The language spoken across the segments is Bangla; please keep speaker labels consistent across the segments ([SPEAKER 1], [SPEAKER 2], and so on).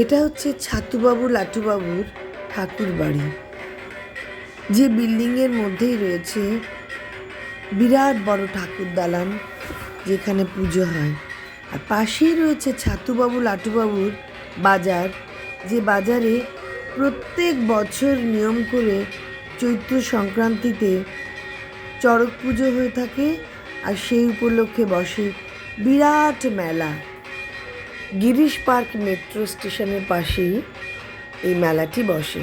[SPEAKER 1] এটা হচ্ছে ছাতুবাবু লাটুবাবুর ঠাকুর বাড়ি যে বিল্ডিংয়ের মধ্যেই রয়েছে বিরাট বড় ঠাকুর দালান যেখানে পুজো হয়। আর পাশেই রয়েছে ছাতুবাবু লাটুবাবুর বাজার, যে বাজারে প্রত্যেক বছর নিয়ম করে চৈত্র সংক্রান্তিতে চড়ক পুজো হয়ে থাকে আর সেই উপলক্ষে বসে বিরাট মেলা। গিরিশ পার্ক মেট্রো স্টেশনের পাশেই এই মেলাটি বসে।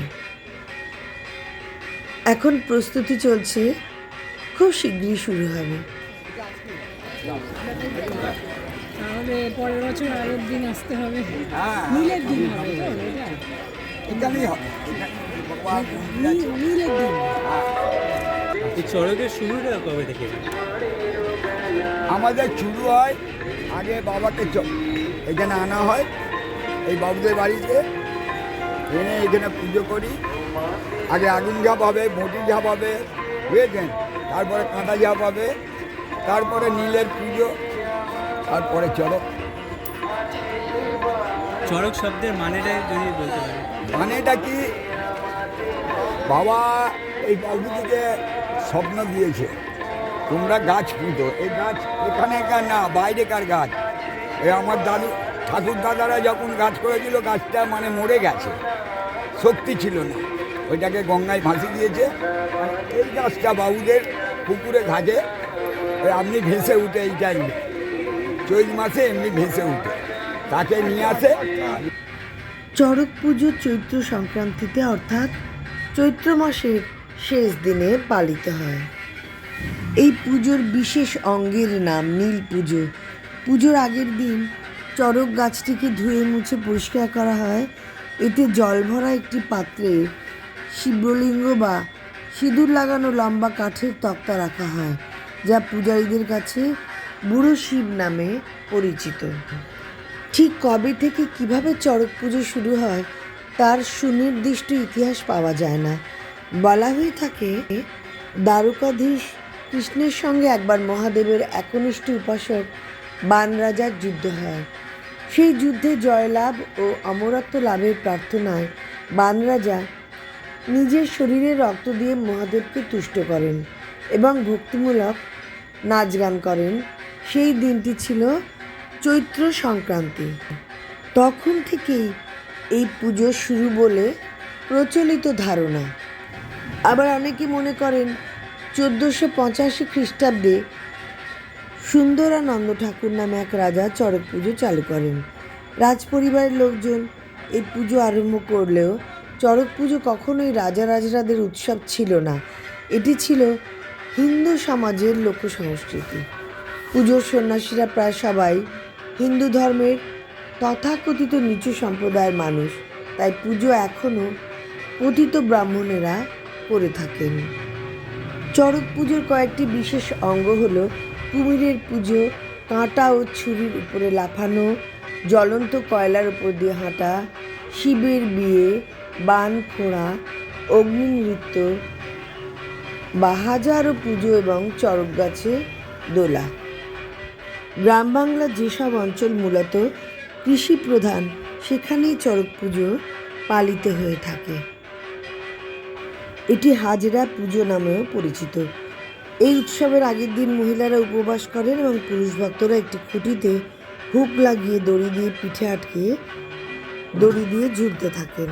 [SPEAKER 1] এখন প্রস্তুতি চলছে খুব শীঘ্রই শুরু হবে।
[SPEAKER 2] তাহলে পরের বছর আরেক দিন আসতে হবে। নীলের দিন নীলের দিন।
[SPEAKER 3] চড়কের শুরুটা কবে থেকে?
[SPEAKER 4] আমাদের শুরু হয় আগে বাবাকে চ- এখানে আনা হয়। এই বাবুদের বাড়িতে। এনে এখানে পুজো করি। আগে আগুন ঝাপ হবে মটি ঝাপ হবে বুঝেছেন? তারপরে কাঁটা ঝাপ হবে তারপরে নীলের পুজো তারপরে চড়ক।
[SPEAKER 3] চড়ক শব্দের মানেটা যদি বলতে পারেন।
[SPEAKER 4] মানেটা কি? বাবা এই প্রকৃতিকে স্বপ্ন দিয়েছে তোমরা গাছ পুঁতো। এই গাছ এখানেকার না? বাইরেকার গাছ? এই আমার দাদু, ঠাকুর দাদারা যখন গাছ করেছিল, গাছটা মানে মরে গেছে। শক্তি ছিল না। ওইটাকে গঙ্গায় ভাসি দিয়েছে। এই গাছটা বাবুদের পুকুরে ঘাটে আপনি ভেসে উঠে এই টাইমে চৈত মাসে এমনি ভেসে উঠে। তাকে নিয়ে আসে।
[SPEAKER 1] চড়ক পুজো চৈত্র সংক্রান্তিতে অর্থাৎ চৈত্র মাসের শেষ দিনে পালিত হয়। এই পুজোর বিশেষ অঙ্গের নাম নীল পুজো। পুজোর আগের দিন চড়ক গাছটিকে ধুয়ে মুছে পরিষ্কার করা হয়। এতে জল ভরা একটি পাত্রে শিবলিঙ্গ বা সিঁদুর লাগানো লম্বা কাঠের তক্তা রাখা হয়, যা পূজারীদের কাছে বুড়ো শিব নামে পরিচিত। ঠিক কবে থেকে কীভাবে চড়ক পুজো শুরু হয়, তার সুনির্দিষ্ট ইতিহাস পাওয়া যায় না। বলা হয়ে থাকে, দ্বারকাধীশ কৃষ্ণের সঙ্গে একবার মহাদেবের একনিষ্ঠ উপাসক বান রাজার যুদ্ধ হয়। সেই যুদ্ধে জয়লাভ ও অমরত্ব লাভের প্রার্থনায় বান রাজা নিজের শরীরে রক্ত দিয়ে মহাদেবকে তুষ্ট করেন এবং ভক্তিমূলক নাচ গান করেন। সেই দিনটি ছিল চৈত্র সংক্রান্তি। তখন থেকেই এই পুজো শুরু বলে প্রচলিত ধারণা। আবার অনেকে মনে করেন, চোদ্দোশো পঁচাশি খ্রিস্টাব্দে সুন্দরানন্দ ঠাকুর নামে এক রাজা চড়ক পুজো চালু করেন। রাজপরিবারের লোকজন এই পুজো আরম্ভ করলেও চড়ক পুজো কখনোই রাজা রাজরাদের উৎসব ছিল না। এটি ছিল হিন্দু সমাজের লোক সংস্কৃতি পুজোর সন্ন্যাসীরা প্রায় সবাই হিন্দু ধর্মের তথাকথিত নিচু সম্প্রদায়ের মানুষ, তাই পুজো এখনও পতিত ব্রাহ্মণেরা করে থাকেন। চড়ক পুজোর কয়েকটি বিশেষ অঙ্গ হল কুমিরের পুজো, কাঁটা ও ছুরির উপরে লাফানো, জ্বলন্ত কয়লার উপর দিয়ে হাঁটা, শিবের বিয়ে, বান ফোঁড়া অগ্নি নৃত্য বা হাজারো পুজো এবং চড়ক গাছে দোলা। গ্রাম বাংলার যেসব অঞ্চল মূলত কৃষি প্রধান, সেখানেই চড়ক পুজো পালিত হয়ে থাকে। এটি হাজরা পুজো নামেও পরিচিত। এই উৎসবের আগের দিন মহিলারা উপবাস করেন এবং পুরুষ ভক্তরা একটি খুঁটিতে হুক লাগিয়ে দড়ি দিয়ে পিঠে আটকে দড়ি দিয়ে ঝুলতে থাকেন।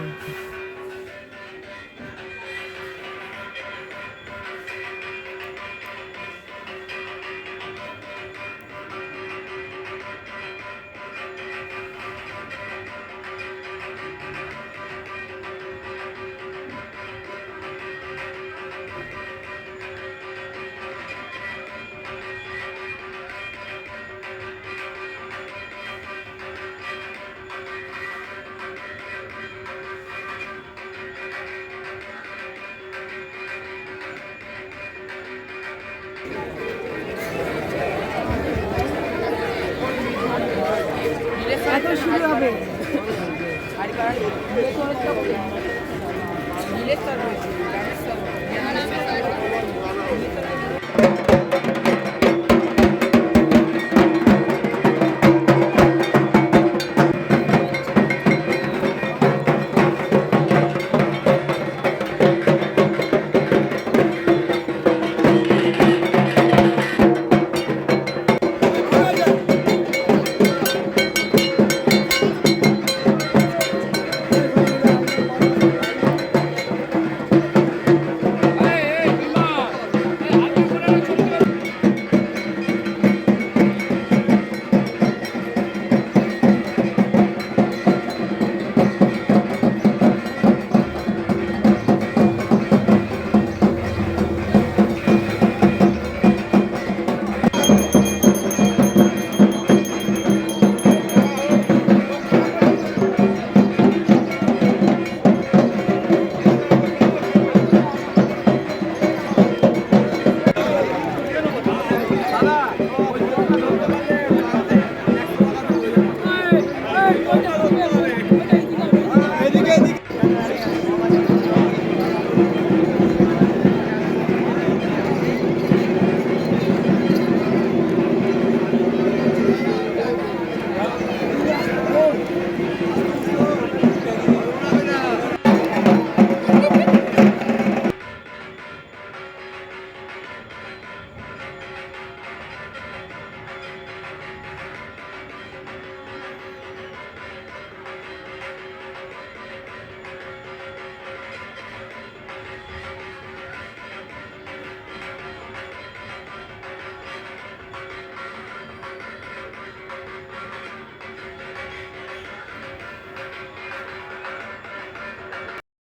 [SPEAKER 2] শুরু হবে